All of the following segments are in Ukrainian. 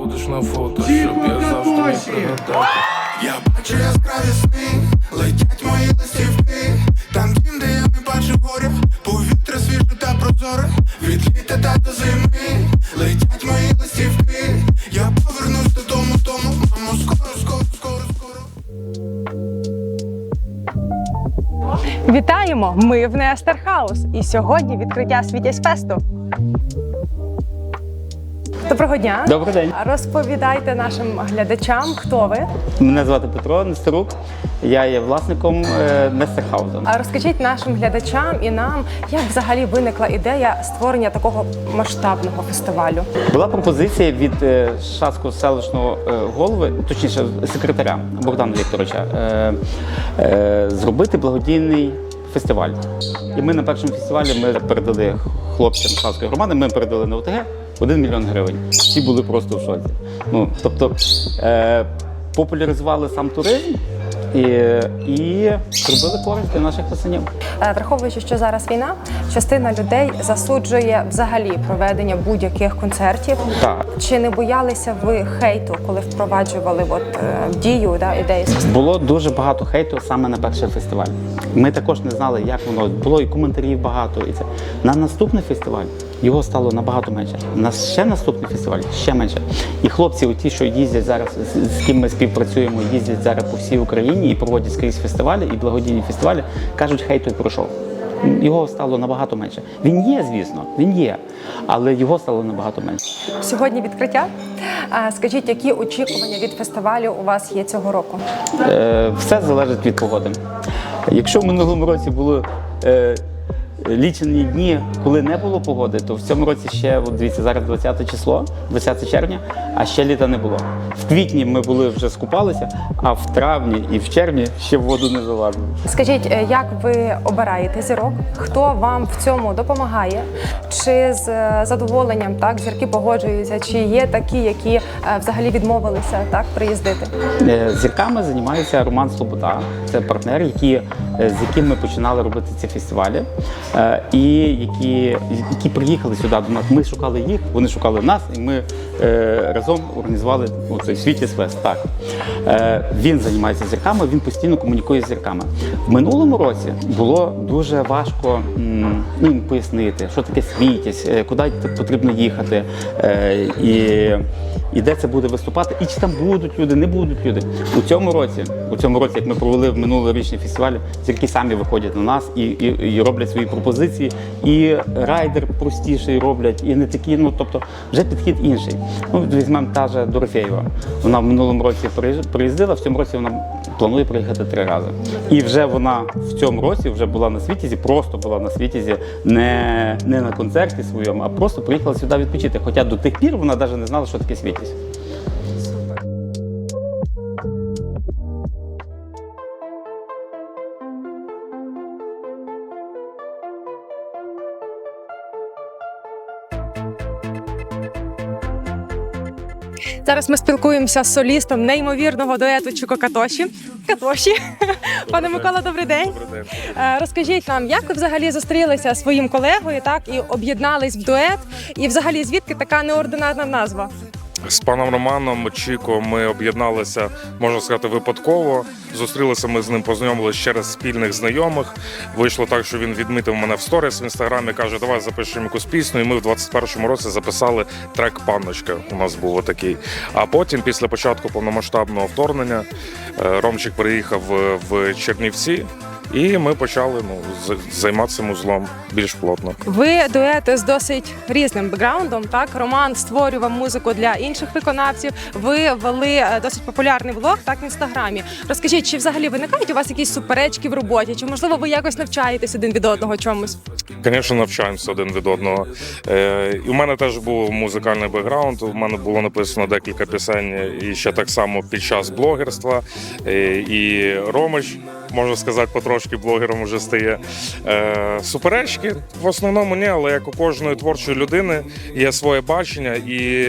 будеш на фото, щоб я завжди міг пригадати. Я бачу яскраві сни, летять мої листівки, там дім, де я не бачу горя, повітря свіже та прозоре, від літа та до зими, летять мої листівки, я повернусь додому, тому, мамо, скоро, скоро, скоро, скоро. Вітаємо! Ми в Нестер Хаус. І сьогодні відкриття Світязь Фесту. Доброго дня! Добрий день. Розповідайте нашим глядачам, хто ви. Мене звати Петро Нестерук. Я є власником е, Нестерхаузен. А розкажіть нашим глядачам і нам, як взагалі виникла ідея створення такого масштабного фестивалю. Була пропозиція від е, Шацького селищного е, голови, точніше секретаря Богдана Вікторовича, е, е, зробити благодійний фестиваль. І ми на першому фестивалі ми передали хлопцям Шацької громади, ми передали на ОТГ 1 мільйон гривень. Всі були просто в шоці. Ну, тобто е, популяризували сам туризм. І, і зробили користь для наших пацанів. Е, Враховуючи, що зараз війна, частина людей засуджує взагалі проведення будь-яких концертів. Так. Чи не боялися ви хейту, коли впроваджували от, е, дію да, ідеї? Було дуже багато хейту саме на перший фестиваль. Ми також не знали, як воно було і коментарів багато. І це на наступний фестиваль його стало набагато менше. На ще наступний фестиваль ще менше. І хлопці, ті, що їздять зараз, з- ким ми співпрацюємо, їздять зараз по всій Україні і проводять скрізь фестивалі і благодійні фестивалі, кажуть, хейт той пройшов. Його стало набагато менше. Він є, звісно, він є, але його стало набагато менше. Сьогодні відкриття. Скажіть, які очікування від фестивалю у вас є цього року? Е, все залежить від погоди. Якщо в минулому році було е, лічені дні, коли не було погоди, то в цьому році ще от дивіться, зараз 20 число, 20 червня, а ще літа не було. В квітні ми були вже скупалися, а в травні і в червні ще в воду не залазили. Скажіть, е, як ви обираєте зірок? Хто вам в цьому допомагає? Чи з е, задоволенням так зірки погоджуються? Чи є такі, які е, взагалі відмовилися так приїздити? Зірками займається Роман Слобода. Це партнер, які, з яким ми починали робити ці фестивалі, і які, які приїхали сюди до нас. Ми шукали їх, вони шукали нас, і ми е, разом організували цей Світіс Фест. Так. Е, Він займається зірками, він постійно комунікує з зірками. В минулому році було дуже важко ну, їм пояснити, що таке світість, е, куди потрібно їхати. е, І і де це буде виступати, і чи там будуть люди, не будуть люди. У цьому році, у цьому році, як ми провели в минулорічні фестивалі, зірки самі виходять на нас і, і, і роблять свої пропозиції, і райдер простіший роблять, і не такі. Ну тобто, вже підхід інший. Ну візьмемо та же Дорофєєва. Вона в минулому році приїздила, в цьому році вона планує приїхати три рази. І вже вона в цьому році вже була на світізі, просто була на світізі, не, не на концерті своєму, а просто приїхала сюди відпочити. Хоча до тих пір вона навіть не знала, що таке світість. Зараз ми спілкуємося з солістом неймовірного дуету Чуко Катоші. Катоші. Пане Микола, добрий день. Е, Розкажіть нам, як ви взагалі зустрілися зі своїм колегою, так і об'єднались в дует, і взагалі звідки така неординарна назва? З паном Романом Чіко ми об'єдналися, можна сказати, випадково. Зустрілися ми з ним, познайомилися через спільних знайомих. Вийшло так, що він відмітив мене в сторіс в інстаграмі. каже, давай запишемо якусь пісню. І ми в 21-му році записали трек Панночка. У нас був отакий. А потім, після початку повномасштабного вторгнення, е, Ромчик приїхав в- в Чернівці, і ми почали ну, займатися музлом більш плотно. Ви дует з досить різним бекграундом. Так, Роман створював музику для інших виконавців. Ви вели е, досить популярний блог так в інстаграмі. Розкажіть, чи взагалі виникають у вас якісь суперечки в роботі? Чи можливо ви якось навчаєтесь один від одного чомусь? Звісно, навчаємося один від одного. Е, і у мене теж був музикальний бекграунд. У мене було написано декілька пісень і ще так само під час блогерства. Е, і Ромич, можна сказати, потрошки блогером вже стає. Е, суперечки в основному ні, але як у кожної творчої людини є своє бачення, і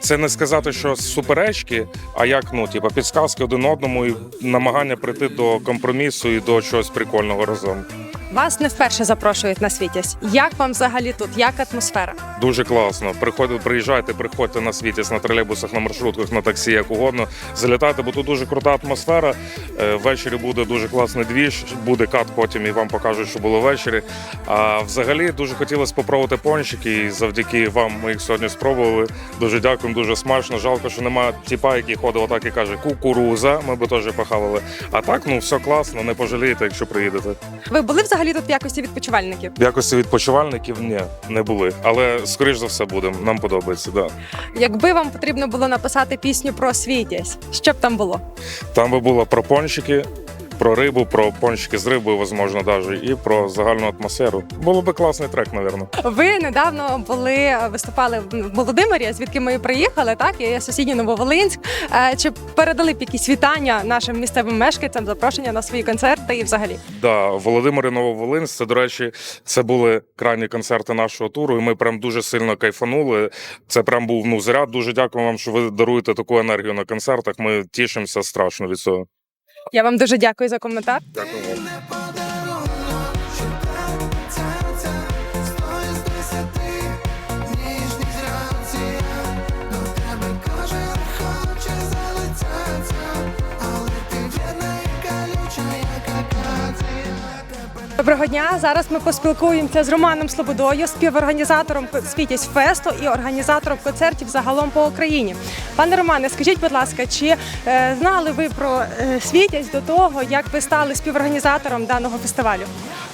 це не сказати, що суперечки, а як ну, типу, підсказки один одному і намагання прийти до компромісу і до чогось прикольного разом. Вас не вперше запрошують на світязь. Як вам взагалі тут? Як атмосфера? Дуже класно. Приходите, приїжджайте, приходьте на світість на тролейбусах, на маршрутках, на таксі, як угодно. Залітайте, бо тут дуже крута атмосфера. Е, Ввечері буде дуже класний двіж, буде кат потім і вам покажуть, що було ввечері. А взагалі дуже хотілося спробувати пончики, і завдяки вам ми їх сьогодні спробували. Дуже дякуємо, дуже смачно. Жалко, що немає тіпа, який ходив отак і каже кукуруза. Ми би теж похавали. А так, ну все класно, не пожалієте, якщо приїдете. Ви були взагалі тут в якості відпочивальників? В якості відпочивальників ні, не були. Але скоріш за все будемо. Нам подобається. Да. Якби вам потрібно було написати пісню про свій світязь, що б там було? Там би було про пончики, про рибу, про пончики з рибою, можливо, навіть, і про загальну атмосферу. Було би класний трек, напевно. Ви недавно були виступали в Володимирі, звідки ми приїхали, так і сусідній Нововолинськ. Е, Чи передали б якісь вітання нашим місцевим мешканцям, запрошення на свої концерти і взагалі? Да, Володимир і Нововолинськ, це, до речі, це були крайні концерти нашого туру, і ми прям дуже сильно кайфанули. Це прям був ну, заряд. Дуже дякую вам, що ви даруєте таку енергію на концертах. Ми тішимося страшно від цього. Я вам дуже дякую за коментар. Дякую Доброго дня. Зараз ми поспілкуємося з Романом Слободою, співорганізатором Світязь Фесту і організатором концертів загалом по Україні. Пане Романе, скажіть, будь ласка, чи е, знали ви про е, Світязь до того, як ви стали співорганізатором даного фестивалю?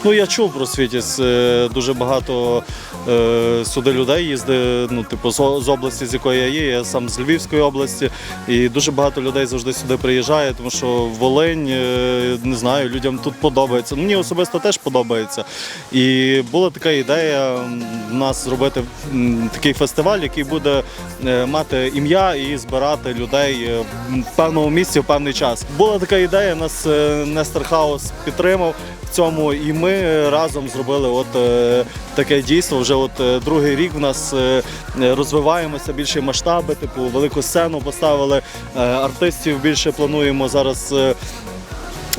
Ну, я чув про Світіс. е, Дуже багато е, сюди людей їздить, ну, типу, з, області, з якої я є. Я сам з Львівської області. І дуже багато людей завжди сюди приїжджає, тому що Волинь, е, не знаю, людям тут подобається. Мені особисто теж подобається. І була така ідея в нас зробити такий фестиваль, який буде е, мати ім'я і збирати людей е, в певному місці в певний час. Була така ідея, нас е, Нестер Хаус підтримав в цьому, і ми разом зробили от таке дійство. Вже от другий рік в нас розвиваємося, більші масштаби, типу велику сцену поставили артистів. Більше плануємо зараз.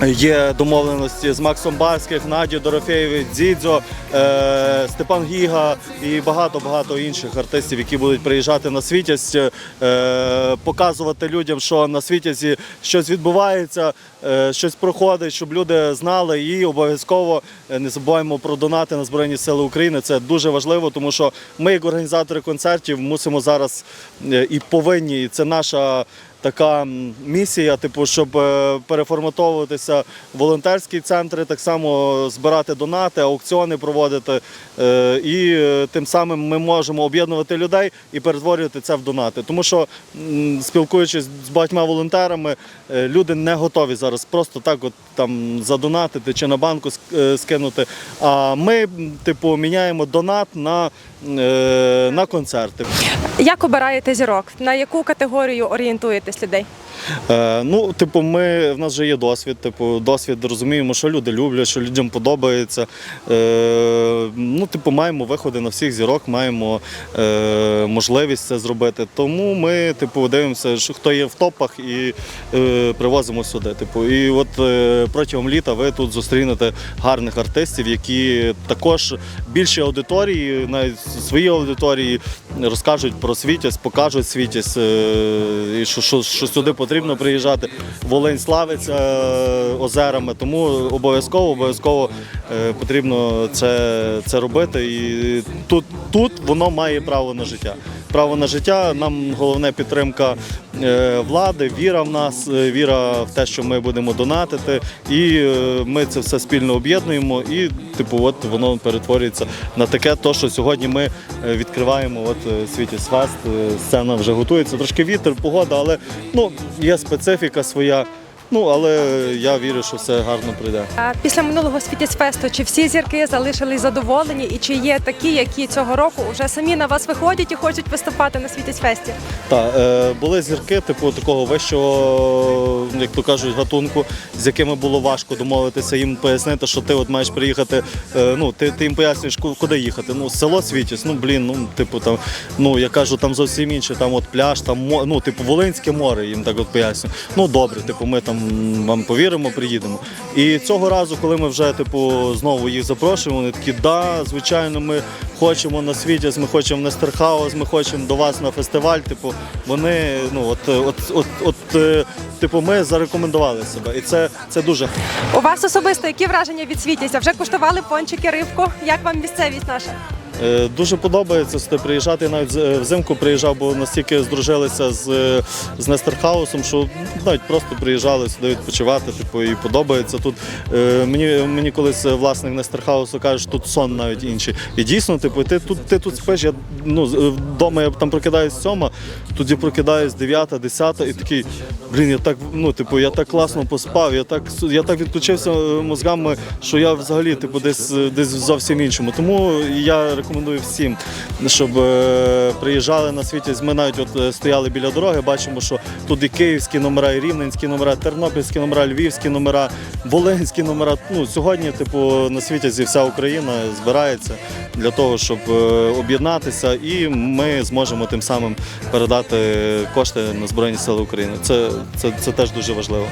Є домовленості з Максом Барських, Надією Дорофєєвою, Дзідзьо, е, Степан Гіга і багато-багато інших артистів, які будуть приїжджати на світязь, е, показувати людям, що на світязі щось відбувається, е, щось проходить, щоб люди знали і обов'язково е, не забуваємо про донати на Збройні Сили України. Це дуже важливо, тому що ми, як організатори концертів, мусимо зараз е, і повинні, і це наша така місія, типу, щоб е, переформатовуватися волонтерські центри, так само збирати донати, аукціони проводити. е, І е, тим самим ми можемо об'єднувати людей і перетворювати це в донати. Тому що, спілкуючись з багатьма волонтерами, люди не готові зараз просто так, от там задонатити чи на банку скинути. А ми, типу, міняємо донат на, на концерти. Як обираєте зірок? На яку категорію орієнтуєтесь людей? Е, ну, типу, ми в нас вже є досвід. Типу, досвід розуміємо, що люди люблять, що людям подобається. Е, ну, типу, маємо виходи на всіх зірок, маємо е, можливість це зробити. Тому ми, типу, дивимося, що хто є в топах, і е, привозимо сюди. Типу, і от е, протягом літа ви тут зустрінете гарних артистів, які також більші аудиторії, навіть свої аудиторії розкажуть про світязь, покажуть світязь, е, і що, що, що сюди потрібно приїжджати. Волинь славиться е, озерами, тому обов'язково обов'язково е, потрібно це, це робити. І тут, тут воно має право на життя. Право на життя. Нам головне підтримка е, влади, віра в нас, е, віра в те, що ми будемо донатити, і е, ми це все спільно об'єднуємо. І, типу, от воно перетворюється на таке, то що сьогодні ми відкриваємо. От світі е, сцена вже готується. Трошки вітер, погода, але ну є специфіка своя. Ну але я вірю, що все гарно прийде. А Після минулого Світязь-фесту чи всі зірки залишились задоволені, і чи є такі, які цього року вже самі на вас виходять і хочуть виступати на Світязь-фесті? Так, е, були зірки, типу такого вищого, як то кажуть, гатунку, з якими було важко домовитися, їм пояснити, що ти от маєш приїхати. Е, ну, ти, ти їм пояснюєш, куди їхати. Ну, село Світіс, ну блін, ну типу там, ну я кажу, там зовсім інше, там от пляж, там ну, типу, Волинське море, їм так от пояснюю. Ну добре, типу, ми там вам, вам повіримо, приїдемо. І цього разу, коли ми вже типу знову їх запрошуємо, вони такі, да, звичайно, ми хочемо на світі, ми хочемо в Нестерхаус, ми хочемо до вас на фестиваль. Типу, вони, ну от, от, от, от, е, типу, ми зарекомендували себе. І це, це дуже У вас особисто які враження від світязя? Вже куштували пончики, рибку? Як вам місцевість наша? Е, Дуже подобається сюди приїжджати. Навіть е, взимку приїжджав, бо настільки здружилися з, з Нестерхаусом, що навіть просто приїжджали сюди відпочивати. Типу, і подобається тут. Е, Мені, мені колись власник Нестерхаусу каже, що тут сон навіть інший. І дійсно, типу, ти тут, ти тут спиш. Я ну вдома я там прокидаюсь сьома, тоді прокидаюсь дев'ята, десята, і такий. Блін, я так ну, типу, я так класно поспав, я так я так відключився мозгами, що я взагалі типу десь десь зовсім іншому. Тому я рекомендую всім, щоб е, приїжджали на світі. Ми навіть от е, стояли біля дороги, бачимо, що тут і київські номера, і рівненські номера, тернопільські номера, львівські номера, волинські номера. Ну сьогодні, типу, на світі зі вся Україна збирається для того, щоб е, об'єднатися, і ми зможемо тим самим передати кошти на Збройні Сили України. Це, це, це теж дуже важливо.